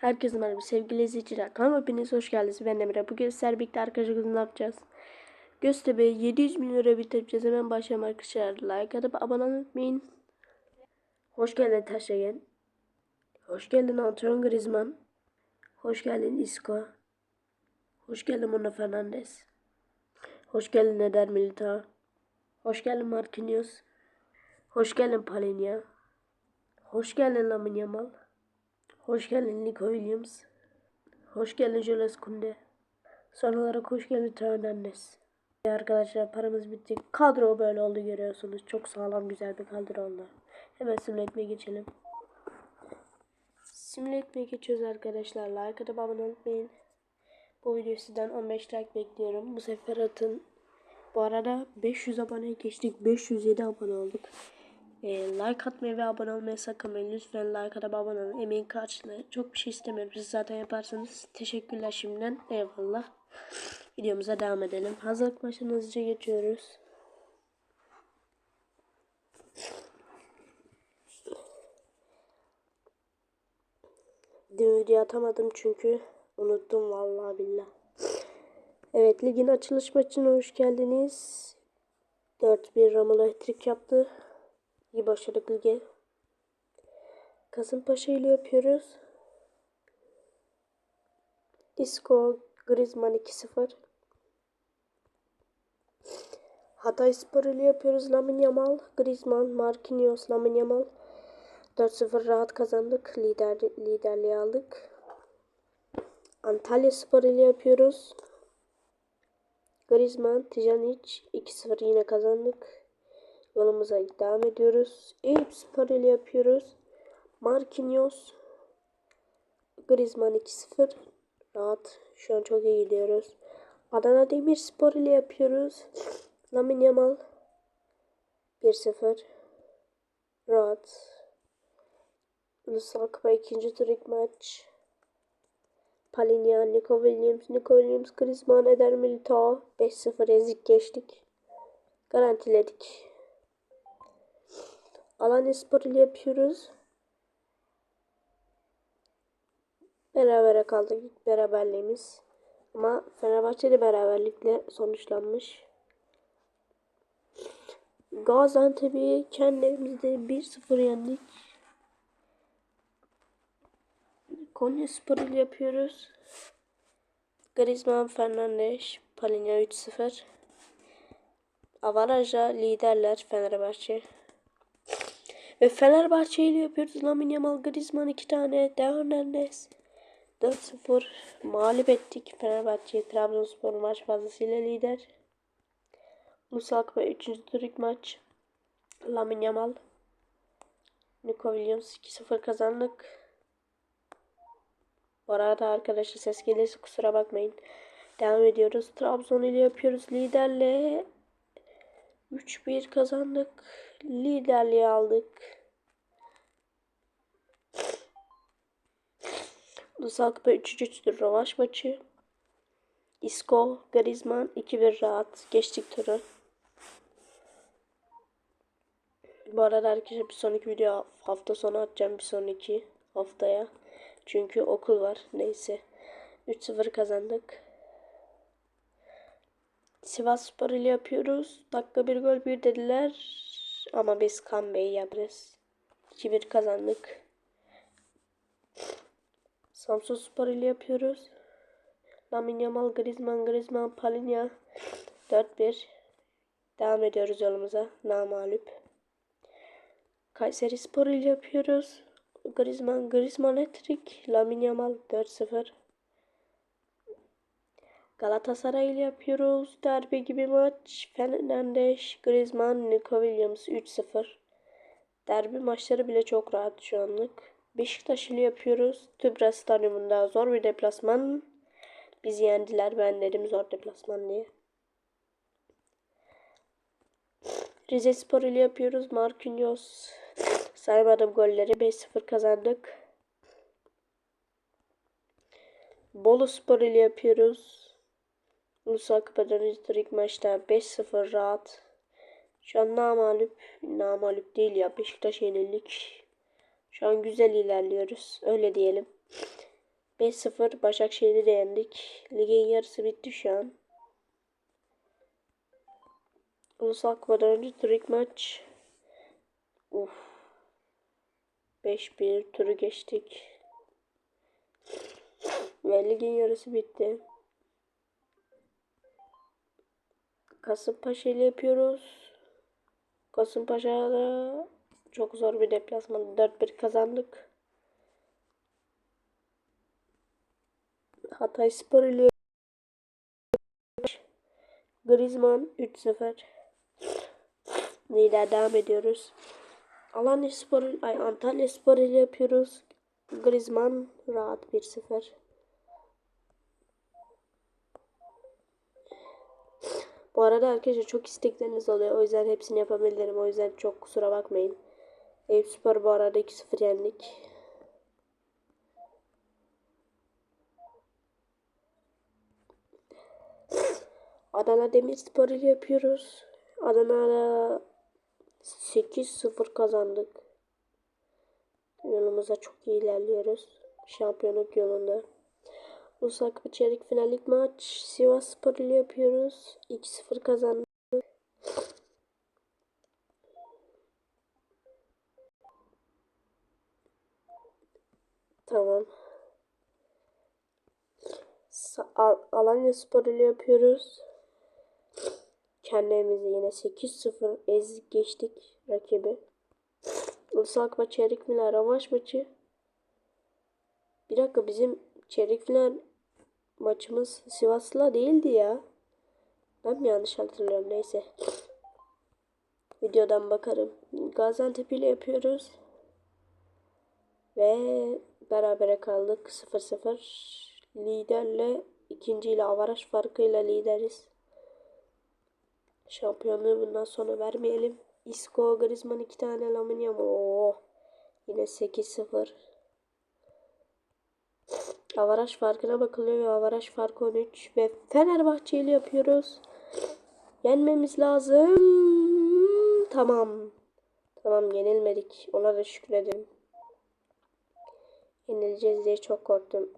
Herkese merhaba sevgili izleyiciler. Kanalıma hepiniz hoş geldiniz. Ben Emre. Bugün sizlerle birlikte ne yapacağız? Göztepe 700 bin lira bitireceğiz. Hemen başlayalım arkadaşlar. Like atıp abone unutmayın. Hoş geldin Taşegen. Hoş geldin Antoine Griezmann. Hoş geldin Isco. Hoş geldin Bruno Fernandes. Hoş geldin Eder Militao. Hoş geldin Marquinhos. Hoş geldin Palhinha. Hoş geldin Lamine Yamal. Hoş geldin Nico Williams. Hoş geldin Jules Kunde. Son olarak hoş geldin. Ve Arkadaşlar paramız bitti. Kadro böyle oldu görüyorsunuz. Çok sağlam güzel bir kadro oldu. Hemen simüle etmeye geçelim. Simüle etmeye geçiyoruz arkadaşlar. Like atıp abone unutmayın. Bu video sizden 15 like bekliyorum. Bu sefer atın. Bu arada 500 abone geçtik. 507 abone olduk. E, like atmayı ve abone olmayı sakınmayın. Lütfen like atıp abone olun. Emeğin karşılığı. Çok bir şey istemiyorum. Siz zaten yaparsanız teşekkürler şimdiden. Eyvallah. Videomuza devam edelim. Hazırlık maçına hızlıca geçiyoruz. Dün video atamadım çünkü unuttum vallahi billah. Evet ligin açılış maçına hoş geldiniz. 4-1 Ramalı hat yaptı. İyi başladık lige. Kasımpaşa ile yapıyoruz. Isco Griezmann 2-0. Hatay Spor ile yapıyoruz. Lamine Yamal, Griezmann, Marquinhos, Lamine Yamal. 4-0 rahat kazandık. Lider, liderliği aldık. Antalya Spor ile yapıyoruz. Griezmann, Tijanic 2-0 yine kazandık. Yolumuza devam ediyoruz. Eyüp Spor ile yapıyoruz. Marquinhos, Griezmann 2-0. Rahat. Şu an çok iyi gidiyoruz. Adana Demirspor ile yapıyoruz. Lamine Yamal 1-0. Rahat. Ulusal Kupa ikinci tur maç. Palinha, Nico Williams, Nico Williams, Griezmann, Eder Militao 5-0 ezik geçtik. Garantiledik. Alanya Spor yapıyoruz. Berabere kaldık ilk beraberliğimiz. Ama Fenerbahçe'de beraberlikle sonuçlanmış. Gaziantep'i kendi evimizde 1-0 yendik. Konya Spor yapıyoruz. Griezmann, Fernandes, Palinha 3-0. Avaraja liderler Fenerbahçe. Ve Fenerbahçe ile yapıyoruz. Lamine Yamal, Griezmann 2 tane. Teo Hernandez. 4-0 mağlup ettik. Fenerbahçe Trabzonspor maç fazlasıyla lider. Ulusal Kupa 3. tur ilk maç. Lamine Yamal. Nico Williams 2-0 kazandık. Bu arada arkadaşlar ses gelirse kusura bakmayın. Devam ediyoruz. Trabzon ile yapıyoruz. Liderle 3-1 kazandık. Liderliği aldık. Ulusal Kupa 3. tur rövanş maçı. Isco, Griezmann 2-1 rahat. Geçtik turu. Bu arada arkadaşlar bir sonraki video hafta sonu atacağım bir sonraki haftaya. Çünkü okul var. Neyse. 3-0 kazandık. Sivas Spor ile yapıyoruz. Dakika bir gol bir dediler. Ama biz comeback'i yaparız. 2-1 kazandık. Samsun Spor ile yapıyoruz. Lamine Yamal, Griezmann, Griezmann, Palinha 4-1. Devam ediyoruz yolumuza. Namalup. Kayseri Spor ile yapıyoruz. Griezmann, Griezmann hat-trick. Lamine Yamal 4-0. Galatasaray ile yapıyoruz. Derbi gibi maç. Fernandes, Griezmann, Nico Williams 3-0. Derbi maçları bile çok rahat şu anlık. Beşiktaş ile yapıyoruz. Tübra Stadyumunda zor bir deplasman. Bizi yendiler. Ben dedim zor deplasman diye. Rize Spor ile yapıyoruz. Marquinhos saymadım golleri. 5-0 kazandık. Bolu Spor ile yapıyoruz. Ulusal Kupa'dan ilk maçta 5-0 rahat. Şu an namalup, namalup değil ya Beşiktaş yenildik. Şu an güzel ilerliyoruz. Öyle diyelim. 5-0 Başakşehir'i de yendik. Ligin yarısı bitti şu an. Ulusal Kupadan önce ilk maç. Uf. 5-1 turu geçtik. Ve ligin yarısı bitti. Kasımpaşa ile yapıyoruz. Kasımpaşa'da çok zor bir deplasman. 4-1 kazandık. Hatay Spor ile Griezmann 3-0. Lider devam ediyoruz. Alanya Spor, ay Antalya Spor ile yapıyoruz. Griezmann rahat 1-0. Bu arada arkadaşlar çok istekleriniz oluyor. O yüzden hepsini yapabilirim. O yüzden çok kusura bakmayın. Eyüp Spor bu arada 2-0 yendik. Adana Demirspor ile yapıyoruz. Adana'da 8-0 kazandık. Yolumuza çok iyi ilerliyoruz. Şampiyonluk yolunda. Kupa Çeyrek Finallik maç Sivas Spor ile yapıyoruz. 2-0 kazandık. Tamam. Al Alanya Spor ile yapıyoruz. Kendimizi yine 8-0 ezdik geçtik rakibi. Ulusal Kupa Çeyrek Final Rövanş maçı. Bir dakika bizim çeyrek final maçımız Sivas'la değildi ya. Ben mi yanlış hatırlıyorum neyse. Videodan bakarım. Gaziantep ile yapıyoruz. Ve berabere kaldık 0-0. Liderle ikinciyle avaraj farkıyla lideriz. Şampiyonluğu bundan sonra vermeyelim. Isco, Griezmann iki tane Lamine Oo. Yine 8-0. Avaraj farkına bakılıyor ve avaraj farkı 13 ve Fenerbahçe ile yapıyoruz. Yenmemiz lazım. Tamam. Tamam yenilmedik. Ona da şükredin. Yenileceğiz diye çok korktum.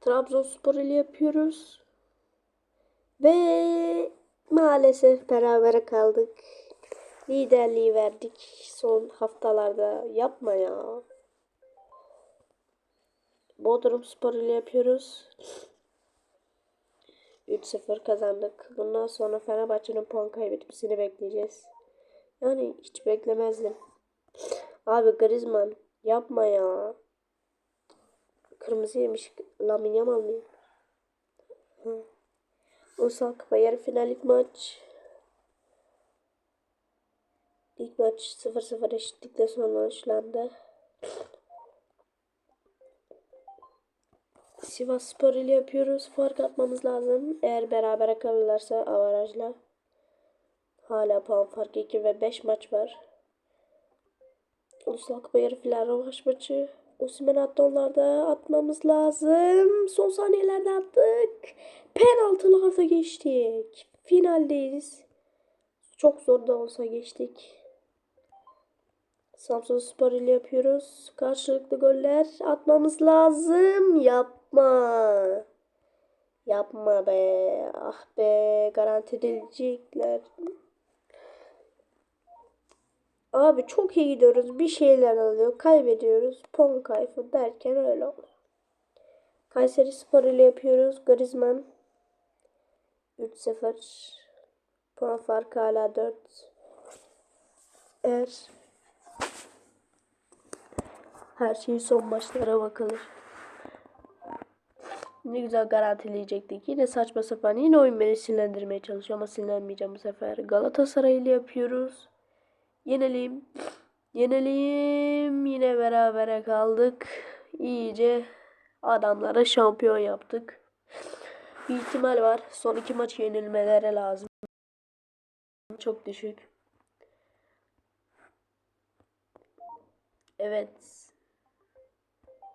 Trabzonspor ile yapıyoruz. Ve maalesef beraber kaldık. Liderliği verdik son haftalarda. Yapma ya. Bodrum Spor ile yapıyoruz. 3-0 kazandık. Bundan sonra Fenerbahçe'nin puan kaybetmesini bekleyeceğiz. Yani hiç beklemezdim. Abi Griezmann yapma ya. Kırmızı yemiş. Lamine Yamal mı? Ulusal Kupa yarı finalik maç. İlk maç 0-0 eşitlikle sonuçlandı. Sivas Spor ile yapıyoruz. Fark atmamız lazım. Eğer beraber kalırlarsa avarajla. Hala puan farkı 2 ve 5 maç var. Ulusal Kupa yarı final rövanş maçı. Osimhen attı onlarda atmamız lazım. Son saniyelerde attık. Penaltılarda geçtik. Finaldeyiz. Çok zor da olsa geçtik. Samsun Spor ile yapıyoruz. Karşılıklı goller atmamız lazım. Yapma. Yapma be. Ah be. Garanti edilecekler. Abi çok iyi gidiyoruz. Bir şeyler alıyor. Kaybediyoruz. Pon kaybı derken öyle olur. Kayseri Spor ile yapıyoruz. Griezmann 3-0. Puan farkı hala 4. Eğer her şey son maçlara bakılır. Ne güzel garantileyecektik. Yine saçma sapan. Yine oyun beni sinirlendirmeye çalışıyor ama sinirlenmeyeceğim bu sefer. Galatasaray ile yapıyoruz. Yenelim. Yenelim. Yine berabere kaldık. İyice adamlara şampiyon yaptık. Bir ihtimal var. Son iki maç yenilmelere lazım. Çok düşük. Evet.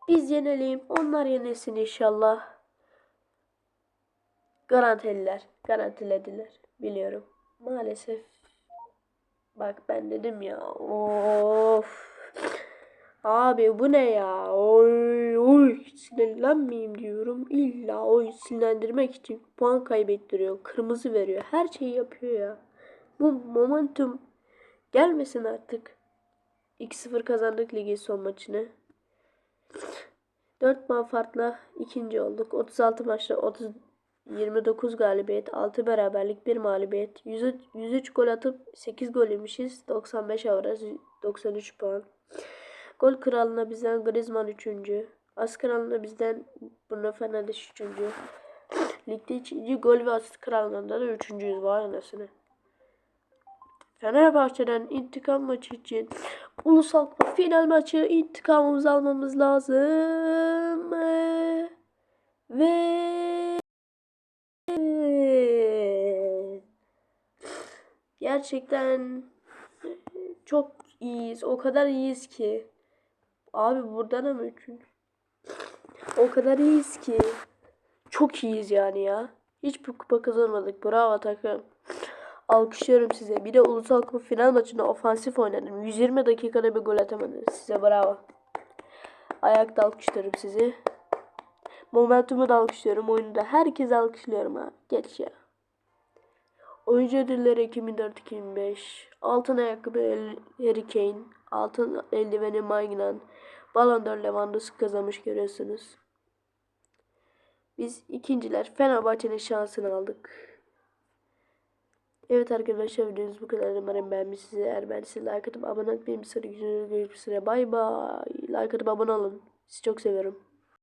Biz yenelim. Onlar yenilsin inşallah. Garantililer. Garantilediler. Biliyorum. Maalesef. Bak ben dedim ya. Of. Abi bu ne ya? Oy oy sinirlenmeyeyim diyorum. İlla oy sinirlendirmek için puan kaybettiriyor. Kırmızı veriyor. Her şeyi yapıyor ya. Bu momentum gelmesin artık. 2-0 kazandık ligi son maçını. 4 puan farkla ikinci olduk. 36 maçta 30 29 galibiyet, 6 beraberlik, 1 mağlubiyet. 103, 103 gol atıp 8 gol yemişiz. 95 averaj, 93 puan. Gol kralına bizden Griezmann 3. As kralına bizden Bruno Fernandes 3. Ligde 2. gol ve asist krallarında da 3.yüz var anasını. Fenerbahçe'den intikam maçı için ulusal final maçı intikamımızı almamız lazım. Ve gerçekten çok iyiyiz. O kadar iyiyiz ki. Abi buradan ama üçüncü. O kadar iyiyiz ki. Çok iyiyiz yani ya. Hiçbir kupa kazanmadık. Bravo takım. Alkışlıyorum size. Bir de ulusal kupa final maçında ofansif oynadım. 120 dakikada bir gol atamadınız. Size bravo. Ayakta alkışlıyorum sizi. Momentumu da alkışlıyorum. Oyunu da herkes alkışlıyorum ha. Geç ya. Oyuncu ödülleri 2004-2005. Altın ayakkabı Harry Kane. Altın eldiveni Magnan. Ballon d'Or Lewandowski kazanmış görüyorsunuz. Biz ikinciler Fenerbahçe'nin şansını aldık. Evet arkadaşlar videomuz bu kadar. Umarım beğenmişsiniz. Eğer beğendiyseniz like atıp abone olmayı. Bir sonraki videoda görüşmek üzere. Bay bay. Like atıp abone olun. Sizi çok seviyorum.